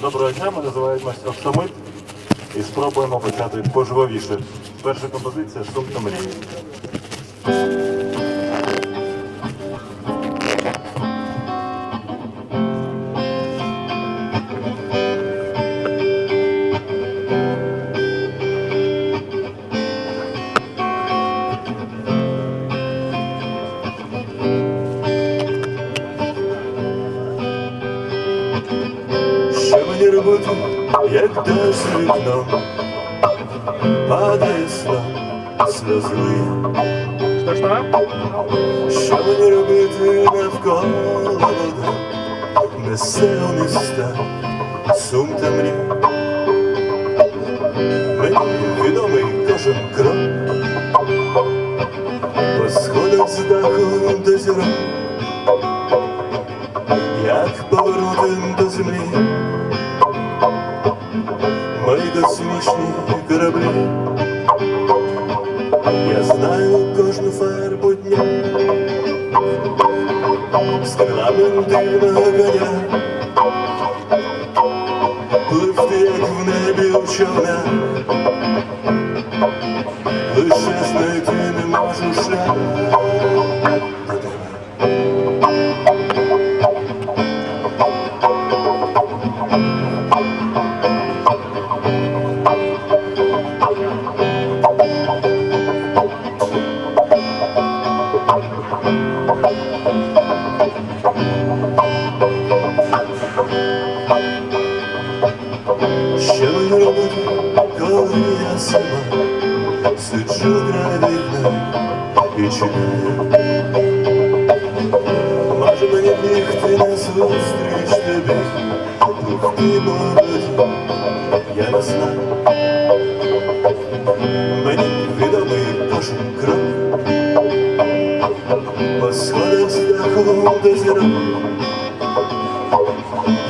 Доброго дня, звають Настя Оксамит. І спробуємо почати пожвавіше. Перша композиція Шум та мрії. Що мені робити, як десь вікном падає сна сльозливі? Что, что? Що мені робити навколо вода, несе у міста сум та мрій. Мені відомий кожен крок, по сходах з даху до зірок, як повернути до землі. Мої космічні кораблі. Я знаю кожну фарбу дня. З крилами дивного коня Пливти, як в небі у човна Лише знайти не можу шлях Що мені робити, коли я сама? Сиджу край вікна і чекаю Може мені бігти назустріч тобі Пухти бороді, я сходах з даху до зірок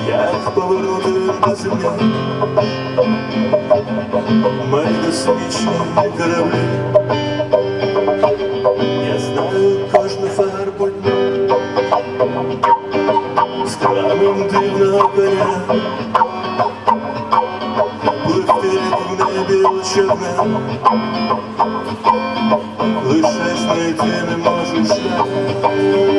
як повернути до землі Мої космічні кораблі Я знаю кожну фарбу дня З крамом дивного коня Пливти як в небі у човна Лише знайти не можу шлях до тебе